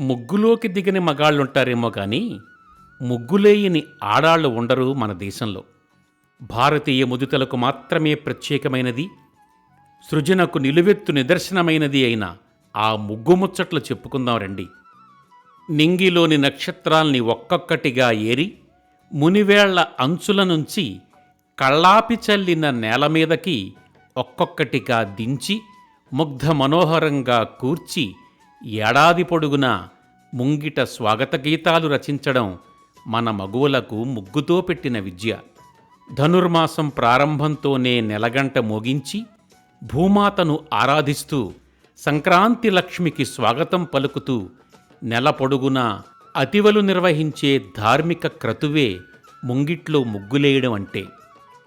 ముగ్గులోకి దిగని మగాళ్ళుంటారేమో కానీ ముగ్గులేయని ఆడాళ్ళు ఉండరు మన దేశంలో. భారతీయ ముదితలకు మాత్రమే ప్రత్యేకమైనది సృజనకు నిలువెత్తు నిదర్శనమైనది అయిన ఆ ముగ్గు ముచ్చట్లు చెప్పుకుందాం రండి. నింగిలోని నక్షత్రాల్ని ఒక్కొక్కటిగా ఏరి మునివేళ్ళ అంచుల నుంచి కళ్ళాపి చల్లిన నేల మీదకి ఒక్కొక్కటిగా దించి ముగ్ధ మనోహరంగా కూర్చి ఏడాది పొడుగునా ముంగిట స్వాగత గీతాలు రచించడం మన మగువలకు ముగ్గుతో పెట్టిన విద్య. ధనుర్మాసం ప్రారంభంతోనే నెలగంట మోగించి భూమాతను ఆరాధిస్తూ సంక్రాంతి లక్ష్మికి స్వాగతం పలుకుతూ నెల పొడుగునా అతివలు నిర్వహించే ధార్మిక క్రతువే ముంగిట్లో ముగ్గులేయడం అంటే.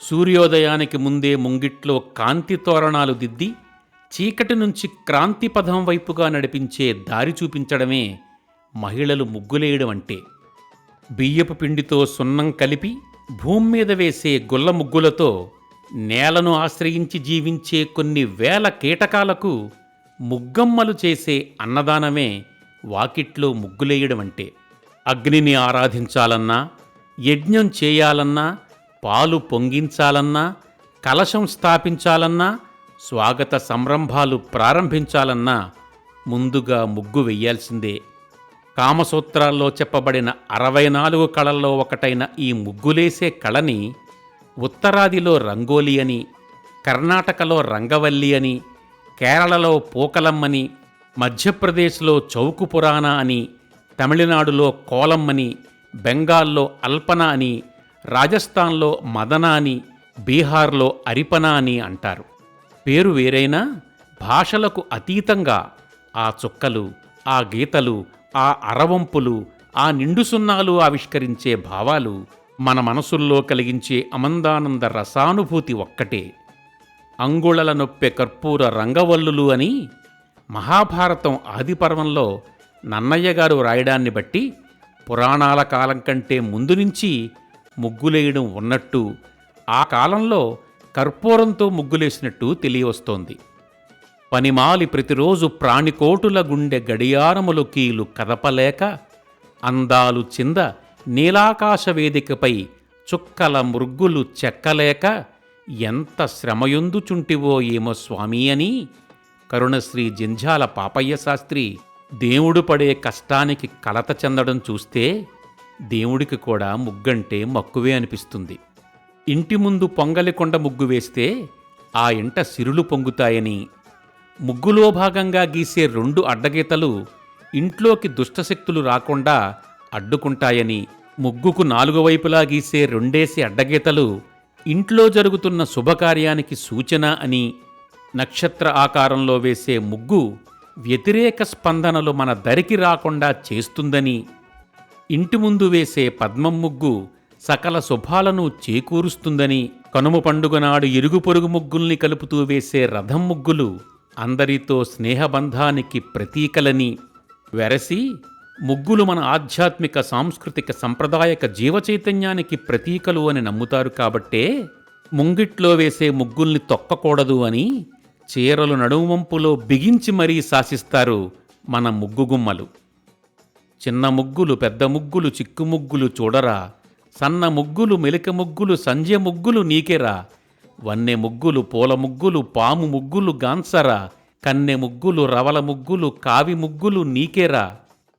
సూర్యోదయానికి ముందే ముంగిట్లో కాంతి తోరణాలు దిద్ది చీకటి నుంచి క్రాంతి పథం వైపుగా నడిపించే దారి చూపించడమే మహిళలు ముగ్గులేయడం అంటే. బియ్యపు పిండితో సున్నం కలిపి భూమి మీద వేసే గుల్ల ముగ్గులతో నేలను ఆశ్రయించి జీవించే కొన్ని వేల కీటకాలకు ముగ్గమ్మలు చేసే అన్నదానమే వాకిట్లో ముగ్గులేయడం అంటే. అగ్నిని ఆరాధించాలన్నా యజ్ఞం చేయాలన్నా పాలు పొంగించాలన్నా కలశం స్థాపించాలన్నా స్వాగత సంరంభాలు ప్రారంభించాలన్నా ముందుగా ముగ్గు వెయ్యాల్సిందే. కామసూత్రాల్లో చెప్పబడిన అరవై నాలుగు కళల్లో ఒకటైన ఈ ముగ్గులేసే కళని ఉత్తరాదిలో రంగోలి అని కర్ణాటకలో రంగవల్లి అని కేరళలో పూకలమ్మని మధ్యప్రదేశ్లో చౌకు పురాణ అని తమిళనాడులో కోలమ్మని బెంగాల్లో అల్పన అని రాజస్థాన్లో మదన అని బీహార్లో అరిపన అని అంటారు. పేరు వేరైనా భాషలకు అతీతంగా ఆ చుక్కలు ఆ గీతలు ఆ అరవంపులు ఆ నిండు సున్నాలు ఆవిష్కరించే భావాలు మన మనసుల్లో కలిగించే అమందానంద రసానుభూతి ఒక్కటే. అంగుళల నొప్పె కర్పూర రంగవల్లులు అని మహాభారతం ఆదిపర్వంలో నన్నయ్య గారు రాయడాన్ని బట్టి పురాణాల కాలం కంటే ముందు నుంచి ముగ్గులేయడం ఉన్నట్టు ఆ కాలంలో కర్పూరంతో ముగ్గులేసినట్టు తెలియవస్తోంది. పనిమాలి ప్రతిరోజు ప్రాణికోటుల గుండె గడియారములు కీలు కదపలేక అందాలు చింద నీలాకాశ వేదికపై చుక్కల మృగ్గులు చెక్కలేక ఎంత శ్రమయొందుచుంటివో ఏమో స్వామి అని కరుణశ్రీ జంఝాల పాపయ్య శాస్త్రి దేవుడు పడే కష్టానికి కలత చెందడం చూస్తే దేవుడికి కూడా ముగ్గంటే మక్కువే అనిపిస్తుంది. ఇంటి ముందు పొంగలి కొండ ముగ్గు వేస్తే ఆ ఇంట సిరులు పొంగుతాయని. ముగ్గులో భాగంగా గీసే రెండు అడ్డగీతలు ఇంట్లోకి దుష్టశక్తులు రాకుండా అడ్డుకుంటాయని. ముగ్గుకు నాలుగు వైపులా గీసే రెండేసి అడ్డగీతలు ఇంట్లో జరుగుతున్న శుభకార్యానికి సూచన అని నక్షత్ర ఆకారంలో వేసే ముగ్గు వ్యతిరేక స్పందనలు మన దరికి రాకుండా చేస్తుందని. ఇంటి ముందు వేసే పద్మం ముగ్గు సకల శుభాలను చేకూరుస్తుందని కనుమ పండుగ నాడు ఇరుగు పొరుగు ముగ్గుల్ని కలుపుతూ వేసే రథం ముగ్గులు అందరితో స్నేహబంధానికి ప్రతీకలని. వెరసి ముగ్గులు మన ఆధ్యాత్మిక సాంస్కృతిక సంప్రదాయక జీవచైతన్యానికి ప్రతీకలు అని నమ్ముతారు కాబట్టే ముంగిట్లో వేసే ముగ్గుల్ని తొక్కకూడదు అని చీరలు నడుమంపులో బిగించి మరీ శాసిస్తారు మన ముగ్గుగుమ్మలు చిన్న ముగ్గులు పెద్ద ముగ్గులు చిక్కు ముగ్గులు చూడరా? సన్న ముగ్గులు మెలిక ముగ్గులు సంజె ముగ్గులు నీకెరా వన్నె ముగ్గులు పూల ముగ్గులు పాము ముగ్గులు గాన్సరా కన్నె ముగ్గులు రవల ముగ్గులు కావి ముగ్గులు నీకేరా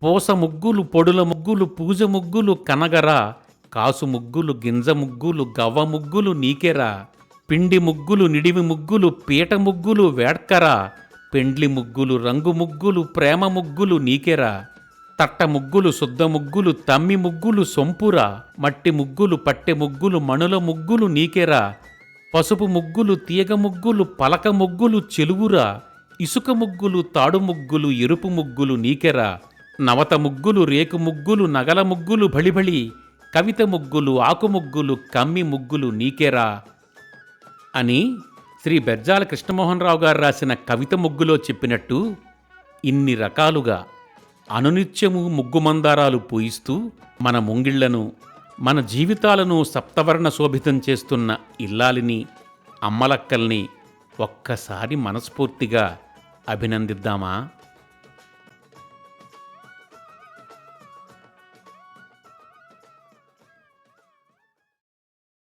పూస ముగ్గులు పొడుల ముగ్గులు పూజ ముగ్గులు కనగరా కాసు ముగ్గులు గింజ ముగ్గులు గవ్వ ముగ్గులు నీకెరా పిండి ముగ్గులు నిడివి ముగ్గులు పీట ముగ్గులు వేడ్కరా పెండ్లి ముగ్గులు రంగు ముగ్గులు ప్రేమ ముగ్గులు నీకెరా తట్ట ముగ్గులు శుద్ధ ముగ్గులు తమ్మి ముగ్గులు సొంపురా మట్టి ముగ్గులు పట్టె ముగ్గులు మణుల ముగ్గులు నీకెరా. పసుపు ముగ్గులు తీగ ముగ్గులు పలక ముగ్గులు చెలువురా. ఇసుక ముగ్గులు తాడు ముగ్గులు ఎరుపు ముగ్గులు నీకెరా. నవత ముగ్గులు రేకు ముగ్గులు నగల ముగ్గులు భళిభళి. కవిత ముగ్గులు ఆకు ముగ్గులు కమ్మి ముగ్గులు నీకెరా. అని శ్రీ బెజ్జాల కృష్ణమోహన్ రావు గారు రాసిన కవిత ముగ్గులో చెప్పినట్టు ఇన్ని రకాలుగా అనునిత్యము ముగ్గుమందారాలు పూయిస్తూ మన ముంగిళ్ళను మన జీవితాలను సప్తవర్ణ శోభితం చేస్తున్న ఇల్లాలిని అమ్మలక్కల్ని ఒక్కసారి మనస్ఫూర్తిగా అభినందిద్దామా?